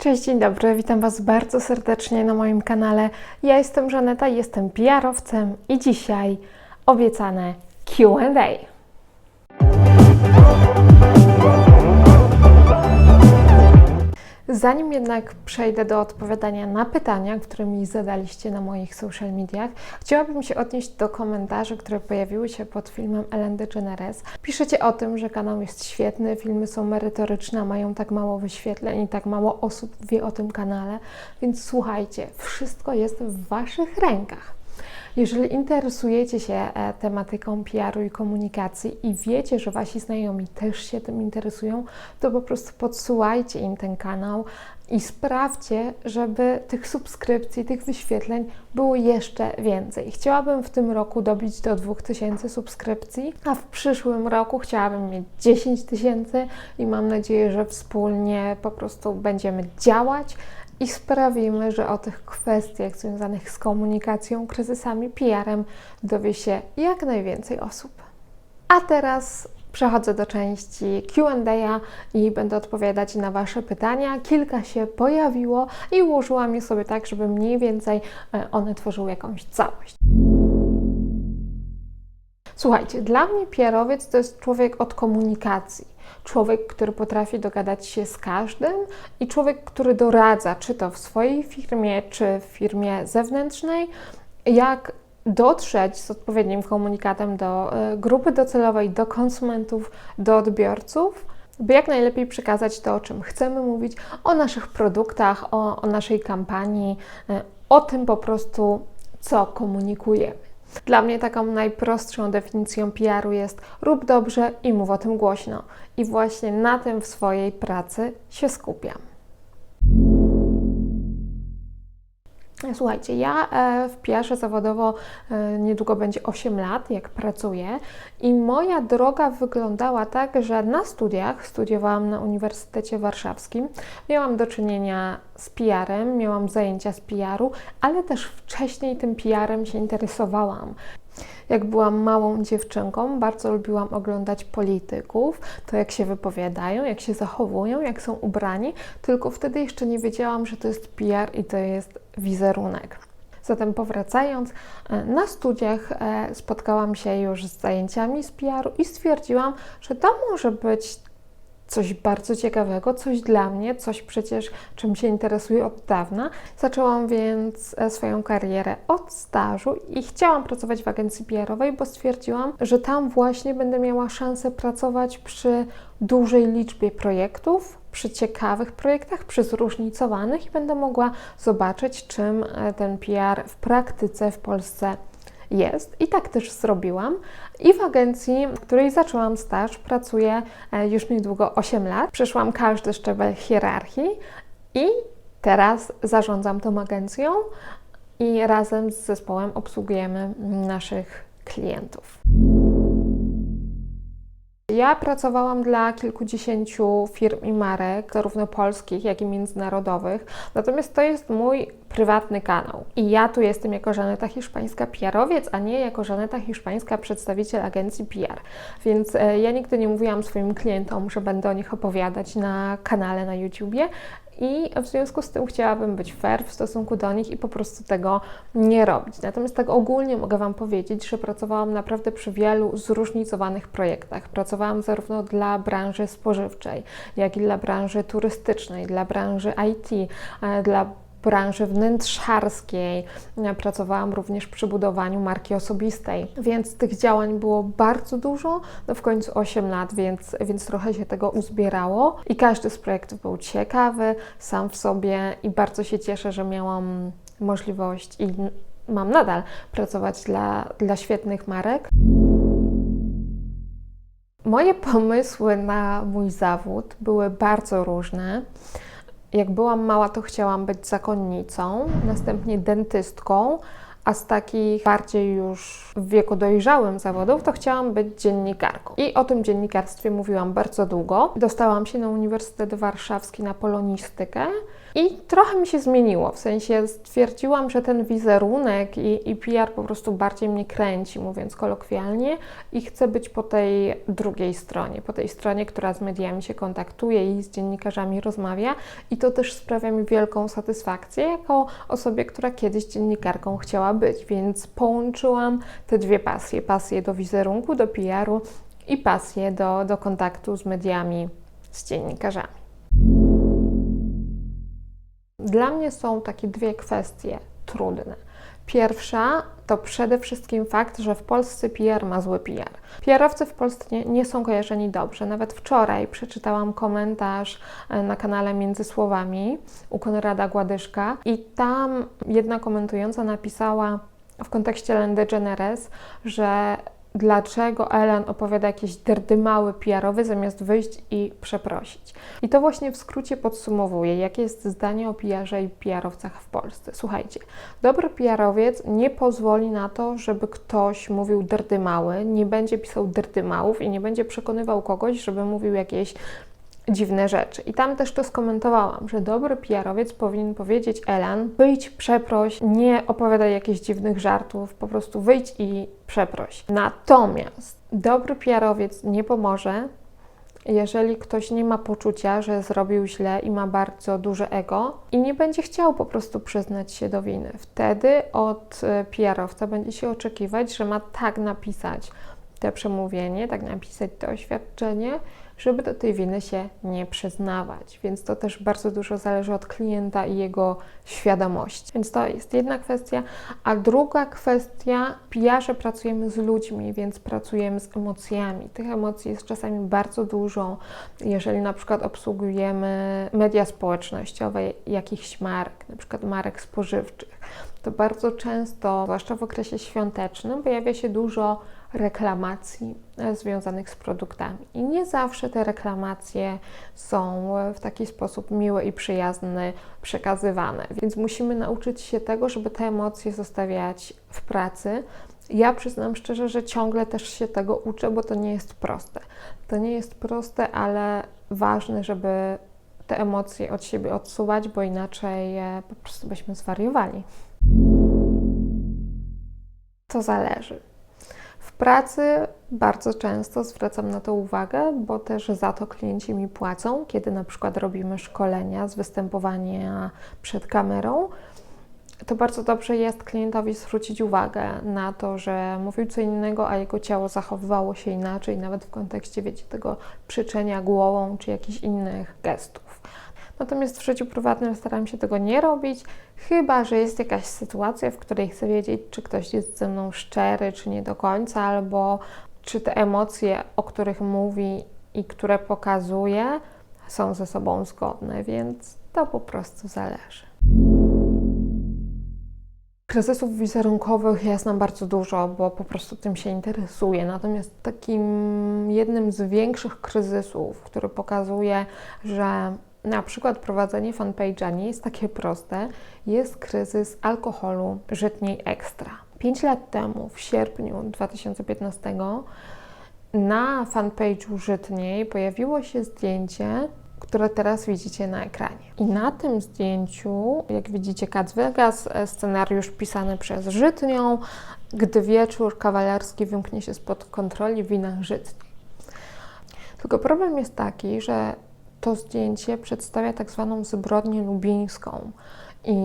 Cześć, dzień dobry, witam Was bardzo serdecznie na moim kanale. Ja jestem Żaneta, jestem PR-owcem i dzisiaj obiecane Q&A. Zanim jednak przejdę do odpowiadania na pytania, które mi zadaliście na moich social mediach, chciałabym się odnieść do komentarzy, które pojawiły się pod filmem Ellen DeGeneres. Piszecie o tym, że kanał jest świetny, filmy są merytoryczne, mają tak mało wyświetleń i tak mało osób wie o tym kanale, więc słuchajcie, wszystko jest w Waszych rękach. Jeżeli interesujecie się e, tematyką PR-u i komunikacji i wiecie, że wasi znajomi też się tym interesują, to po prostu podsyłajcie im ten kanał i sprawdźcie, żeby tych subskrypcji, tych wyświetleń było jeszcze więcej. Chciałabym w tym roku dobić do 2000 subskrypcji, a w przyszłym roku chciałabym mieć 10 tysięcy i mam nadzieję, że wspólnie po prostu będziemy działać i sprawimy, że o tych kwestiach związanych z komunikacją, kryzysami, PR-em dowie się jak najwięcej osób. A teraz przechodzę do części QA i będę odpowiadać na Wasze pytania. Kilka się pojawiło i ułożyłam je sobie tak, żeby mniej więcej e, one tworzyły jakąś całość. Słuchajcie, dla mnie PR-owiec to jest człowiek od komunikacji. Człowiek, który potrafi dogadać się z każdym i człowiek, który doradza, czy to w swojej firmie, czy w firmie zewnętrznej, jak dotrzeć z odpowiednim komunikatem do e, grupy docelowej, do konsumentów, do odbiorców, by jak najlepiej przekazać to, o czym chcemy mówić, o naszych produktach, o, o naszej kampanii, e, o tym po prostu, co komunikujemy. Dla mnie taką najprostszą definicją PR-u jest rób dobrze i mów o tym głośno. I właśnie na tym w swojej pracy się skupiam. Słuchajcie, ja e, w PR zawodowo e, niedługo będzie 8 lat, jak pracuję, i moja droga wyglądała tak, że na studiach, studiowałam na Uniwersytecie Warszawskim, miałam do czynienia z PR-em, miałam zajęcia z PR-u, ale też wcześniej tym PR-em się interesowałam. Jak byłam małą dziewczynką, bardzo lubiłam oglądać polityków, to jak się wypowiadają, jak się zachowują, jak są ubrani, tylko wtedy jeszcze nie wiedziałam, że to jest PR i to jest wizerunek. Zatem powracając, e, na studiach e, spotkałam się już z zajęciami z PR-u i stwierdziłam, że to może być coś bardzo ciekawego, coś dla mnie, coś przecież, czym się interesuję od dawna. Zaczęłam więc e, swoją karierę od stażu i chciałam pracować w agencji PR-owej, bo stwierdziłam, że tam właśnie będę miała szansę pracować przy dużej liczbie projektów, przy ciekawych projektach, przy zróżnicowanych i będę mogła zobaczyć, czym e, ten PR w praktyce w Polsce jest i tak też zrobiłam. I w agencji, w której zaczęłam staż, pracuję e, już niedługo 8 lat. Przeszłam każdy szczebel hierarchii i teraz zarządzam tą agencją i razem z zespołem obsługujemy naszych klientów. Ja pracowałam dla kilkudziesięciu firm i marek, zarówno polskich, jak i międzynarodowych. Natomiast to jest mój prywatny kanał. I ja tu jestem jako Żaneta Hiszpańska PR-owiec, a nie jako Żaneta Hiszpańska przedstawiciel agencji PR. Więc e, ja nigdy nie mówiłam swoim klientom, że będę o nich opowiadać na kanale na YouTubie, i w związku z tym chciałabym być fair w stosunku do nich i po prostu tego nie robić. Natomiast tak ogólnie mogę Wam powiedzieć, że pracowałam naprawdę przy wielu zróżnicowanych projektach. Pracowałam zarówno dla branży spożywczej, jak i dla branży turystycznej, dla branży IT, e, dla branży wnętrzarskiej. Pracowałam również przy budowaniu marki osobistej, więc tych działań było bardzo dużo. No w końcu 8 lat, więc, więc trochę się tego uzbierało i każdy z projektów był ciekawy sam w sobie i bardzo się cieszę, że miałam możliwość i mam nadal pracować dla, dla świetnych marek. Moje pomysły na mój zawód były bardzo różne. Jak byłam mała, to chciałam być zakonnicą, następnie dentystką, A z takich bardziej już w wieku dojrzałym zawodów, to chciałam być dziennikarką. I o tym dziennikarstwie mówiłam bardzo długo. Dostałam się na Uniwersytet Warszawski na polonistykę. I trochę mi się zmieniło, w sensie stwierdziłam, że ten wizerunek i, i PR po prostu bardziej mnie kręci, mówiąc kolokwialnie, i chcę być po tej drugiej stronie, po tej stronie, która z mediami się kontaktuje i z dziennikarzami rozmawia, i to też sprawia mi wielką satysfakcję jako osobie, która kiedyś dziennikarką chciała być, więc połączyłam te dwie pasje: pasję do wizerunku, do PR-u i pasję do, do kontaktu z mediami, z dziennikarzami. Dla mnie są takie dwie kwestie trudne. Pierwsza to przede wszystkim fakt, że w Polsce PR ma zły PR. PR-owcy w Polsce nie, nie, są kojarzeni dobrze. Nawet wczoraj przeczytałam komentarz e, na kanale Między Słowami u Konrada Gładyszka i tam jedna komentująca napisała w kontekście Ellen DeGeneres, że dlaczego Ellen opowiada jakieś drdymały PR-owe zamiast wyjść i przeprosić. I to właśnie w skrócie podsumowuje, jakie jest zdanie o PR-ze i PR-owcach w Polsce. Słuchajcie, dobry PR-owiec nie pozwoli na to, żeby ktoś mówił drdymały, nie będzie pisał drdymałów i nie będzie przekonywał kogoś, żeby mówił jakieś dziwne rzeczy. I tam też to skomentowałam, że dobry PR-owiec powinien powiedzieć Elan, wyjdź, przeproś, nie opowiadaj jakichś dziwnych żartów, po prostu wyjdź i przeproś. Natomiast dobry PR-owiec nie pomoże, jeżeli ktoś nie ma poczucia, że zrobił źle i ma bardzo duże ego i nie będzie chciał po prostu przyznać się do winy. Wtedy od e, PR-owca będzie się oczekiwać, że ma tak napisać te przemówienie, tak napisać to oświadczenie, żeby do tej winy się nie przyznawać. Więc to też bardzo dużo zależy od klienta i jego świadomości. Więc to jest jedna kwestia. A druga kwestia, PR-ze pracujemy z ludźmi, więc pracujemy z emocjami. Tych emocji jest czasami bardzo dużo. Jeżeli na przykład obsługujemy media społecznościowe jakichś marek, na przykład marek spożywczych, to bardzo często, zwłaszcza w okresie świątecznym, pojawia się dużo reklamacji e, związanych z produktami. I nie zawsze te reklamacje są w taki sposób miły i przyjazny przekazywane, więc musimy nauczyć się tego, żeby te emocje zostawiać w pracy. Ja przyznam szczerze, że ciągle też się tego uczę, bo to nie jest proste. To nie jest proste, ale ważne, żeby te emocje od siebie odsuwać, bo inaczej e, po prostu byśmy zwariowali. To zależy pracy bardzo często zwracam na to uwagę, bo też za to klienci mi płacą, kiedy na przykład robimy szkolenia z występowania przed kamerą. To bardzo dobrze jest klientowi zwrócić uwagę na to, że mówił co innego, a jego ciało zachowywało się inaczej, nawet w kontekście, wiecie, tego przyczenia głową czy jakichś innych gestów. Natomiast w życiu prywatnym staram się tego nie robić, chyba że jest jakaś sytuacja, w której chcę wiedzieć, czy ktoś jest ze mną szczery, czy nie do końca, albo czy te emocje, o których mówi i które pokazuje, są ze sobą zgodne, więc to po prostu zależy. Kryzysów wizerunkowych ja znam bardzo dużo, bo po prostu tym się interesuję. Natomiast takim jednym z większych kryzysów, który pokazuje, że na przykład prowadzenie fanpage'a nie jest takie proste, jest kryzys alkoholu Żytniej Ekstra. Pięć lat temu, w sierpniu 2015, na fanpage'u Żytniej pojawiło się zdjęcie, które teraz widzicie na ekranie. I na tym zdjęciu, jak widzicie, Cats Vegas, e, scenariusz pisany przez Żytnią, gdy wieczór kawalerski wymknie się spod kontroli w winach Żytniej. Tylko problem jest taki, że to zdjęcie przedstawia tak zwaną zbrodnię lubińską. I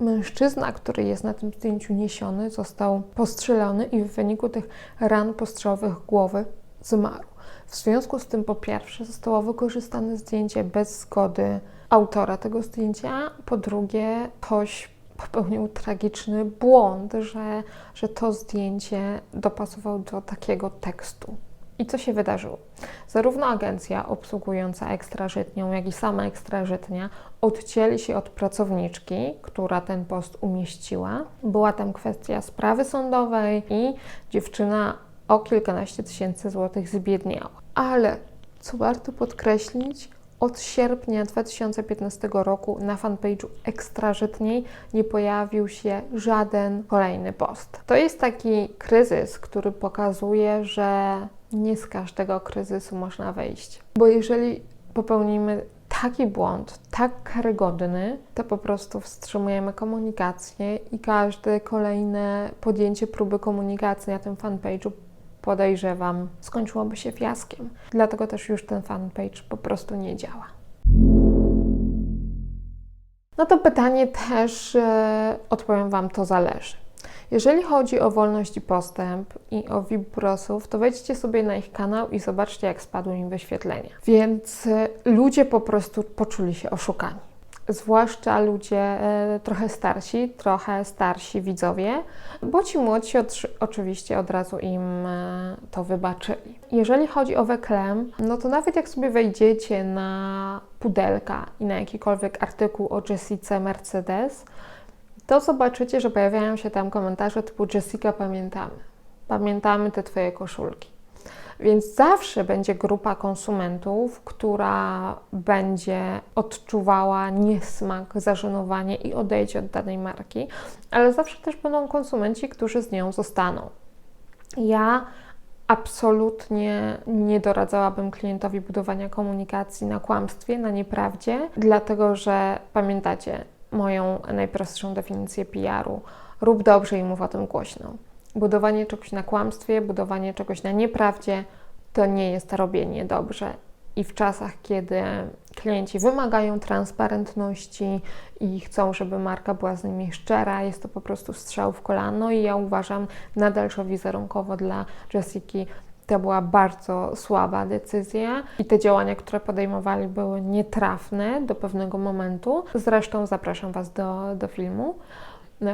mężczyzna, który jest na tym zdjęciu niesiony, został postrzelony i w wyniku tych ran postrzałowych głowy zmarł. W związku z tym, po pierwsze, zostało wykorzystane zdjęcie bez zgody autora tego zdjęcia, po drugie, ktoś popełnił tragiczny błąd, że, że to zdjęcie dopasował do takiego tekstu. I co się wydarzyło? Zarówno agencja obsługująca ekstrażytnią, jak i sama ekstrażytnia odcięli się od pracowniczki, która ten post umieściła. Była tam kwestia sprawy sądowej i dziewczyna o kilkanaście tysięcy złotych zbiedniała. Ale co warto podkreślić, od sierpnia 2015 roku na fanpage'u Ekstra Żytniej nie pojawił się żaden kolejny post. To jest taki kryzys, który pokazuje, że nie z każdego kryzysu można wyjść. Bo jeżeli popełnimy taki błąd, tak karygodny, to po prostu wstrzymujemy komunikację i każde kolejne podjęcie próby komunikacji na tym fanpage'u podejrzewam, skończyłoby się fiaskiem. Dlatego też już ten fanpage po prostu nie działa. No to pytanie też e, odpowiem Wam, to zależy. Jeżeli chodzi o wolność i postęp i o VIP-prosów, to wejdźcie sobie na ich kanał i zobaczcie, jak spadły im wyświetlenia. Więc e, ludzie po prostu poczuli się oszukani. Zwłaszcza ludzie e, trochę starsi, trochę starsi widzowie, bo ci młodsi oczywiście od razu im e, to wybaczyli. Jeżeli chodzi o Weklem, no to nawet jak sobie wejdziecie na pudelka i na jakikolwiek artykuł o Jessice Mercedes, to zobaczycie, że pojawiają się tam komentarze typu Jessica, pamiętamy. Pamiętamy te Twoje koszulki. Więc zawsze będzie grupa konsumentów, która będzie odczuwała niesmak, zażenowanie i odejdzie od danej marki, ale zawsze też będą konsumenci, którzy z nią zostaną. Ja absolutnie nie doradzałabym klientowi budowania komunikacji na kłamstwie, na nieprawdzie, dlatego że pamiętacie moją najprostszą definicję PR-u: rób dobrze i mów o tym głośno. Budowanie czegoś na kłamstwie, budowanie czegoś na nieprawdzie to nie jest robienie dobrze. I w czasach, kiedy klienci wymagają transparentności i chcą, żeby marka była z nimi szczera, jest to po prostu strzał w kolano. I ja uważam nadal, że wizerunkowo dla Jessiki to była bardzo słaba decyzja i te działania, które podejmowali, były nietrafne do pewnego momentu. Zresztą zapraszam Was do, do filmu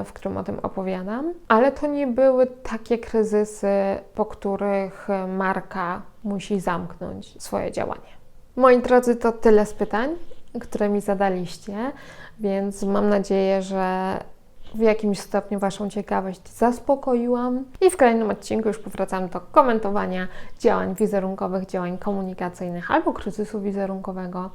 w którym o tym opowiadam, ale to nie były takie kryzysy, po których marka musi zamknąć swoje działanie. Moi drodzy, to tyle z pytań, które mi zadaliście, więc mam nadzieję, że w jakimś stopniu Waszą ciekawość zaspokoiłam i w kolejnym odcinku już powracam do komentowania działań wizerunkowych, działań komunikacyjnych albo kryzysu wizerunkowego.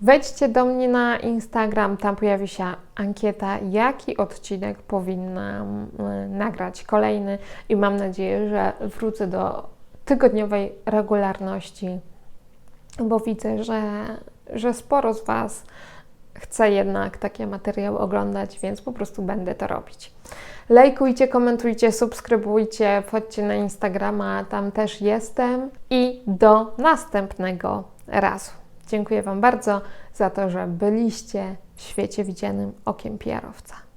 Wejdźcie do mnie na Instagram, tam pojawi się ankieta, jaki odcinek powinnam y, nagrać kolejny i mam nadzieję, że wrócę do tygodniowej regularności, bo widzę, że, że sporo z Was chce jednak takie materiały oglądać, więc po prostu będę to robić. Lajkujcie, komentujcie, subskrybujcie, wchodźcie na Instagrama, tam też jestem i do następnego razu. Dziękuję Wam bardzo za to, że byliście w świecie widzianym okiem PR-owca.